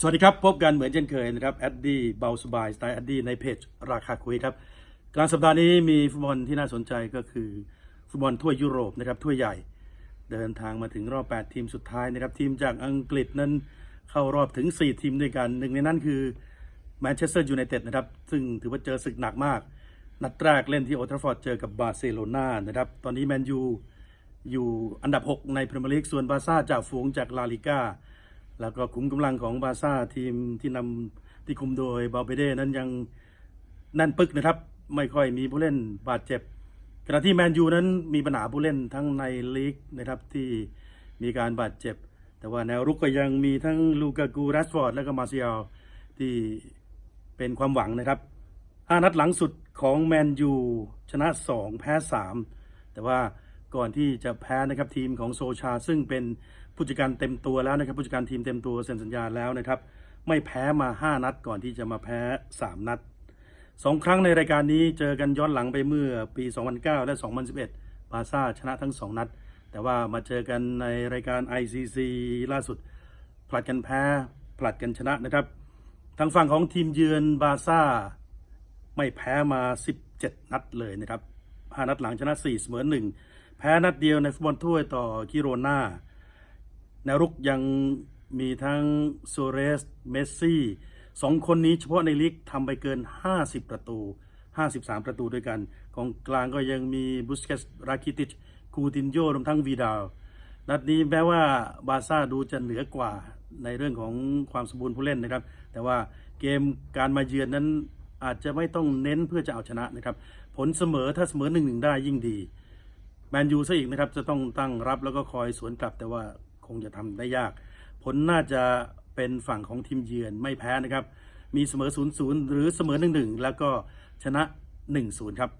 สวัสดีครับ พบกันเหมือนเช่นเคยนะครับแอดดี้เบาสบายสไตล์แอดดี้ในเพจราคาคุยครับ กลางสัปดาห์นี้มีฟุตบอลที่น่าสนใจก็คือฟุตบอลทั่วยุโรปนะครับถ้วยใหญ่ เดินทางมาถึงรอบ 8 ทีมสุดท้ายนะครับ ทีมจากอังกฤษนั้นเข้ารอบถึง 4 ทีมด้วยกันหนึ่งในนั้นคือแมนเชสเตอร์ยูไนเต็ดนะครับซึ่งถือว่าเจอศึกหนักมาก นัดแรกเล่นที่โอทราฟอร์ดเจอกับบาร์เซโลนานะครับตอนนี้แมนยูอยู่อันดับ 6 ในพรีเมียร์ลีกส่วนบาร์ซ่าจากฝูงจากลาลิก้า แล้วก็ขุมกำลังของบาร์ซ่าทีมที่นำที่คุมโดยบาเบเดนั้นยังแน่นปึกนะครับ ไม่ค่อยมีผู้เล่นบาดเจ็บขณะที่แมนยูนั้นมีปัญหาผู้เล่นทั้งในลีกนะครับที่มีการบาดเจ็บ แต่ว่าแนวรุกก็ยังมีทั้งลูกากูรัสฟอร์ด และก็มาเซียลที่เป็นความหวังนะครับห้านัดหลังสุดของแมนยูชนะ 2 แพ้ 3 แต่ว่า ก่อนที่จะแพ้นะครับทีมของโซชา ซึ่งเป็นผู้จัดการเต็มตัวแล้วนะครับ ผู้จัดการทีมเต็มตัวเซ็นสัญญาแล้วนะครับ ไม่แพ้มา 5 นัดก่อนที่จะมาแพ้ 3 นัดสองครั้งในรายการนี้เจอกันย้อนหลังไปเมื่อปี 2009 และ 2011บาซ่าชนะทั้ง 2 นัด แต่ว่ามาเจอกันในรายการ ICC ล่าสุดผลัดกันแพ้ผลัดกันชนะนะครับ ทางฝั่งของทีมเยือนบาซ่าไม่แพ้มา 17 นัดเลยนะครับ 5 นัดหลังชนะ 4 เสมอ 1 แพ้นัดเดียวในฟุตบอลถ้วยต่อกิโรนาแนวรุกยังมีทั้งโซเรส เมสซี่สองคนนี้เฉพาะในลีกทำไปเกิน 50 ประตู 53 ประตูด้วยกันของกลางก็ยังมีบุสเกสราคิติชคูตินโยรวมทั้งวีดาลนัดนี้แม้ว่าบาร์ซ่าดูจะเหนือกว่าในเรื่องของความสมบูรณ์ผู้เล่นนะครับ แต่ว่าเกมการมาเยือนนั้นอาจจะไม่ต้องเน้นเพื่อจะเอาชนะนะครับ ผลเสมอถ้าเสมอหนึ่งหนึ่งได้ยิ่งดี แมนยูซะอีกนะครับ จะต้องตั้งรับแล้วก็คอยสวนกลับ แต่ว่าคงจะทำได้ยาก ผลน่าจะเป็นฝั่งของทีมเยือนไม่แพ้นะครับ มีเสมอ 0-0 หรือเสมอ 1-1 แล้วก็ชนะ 1-0 ครับ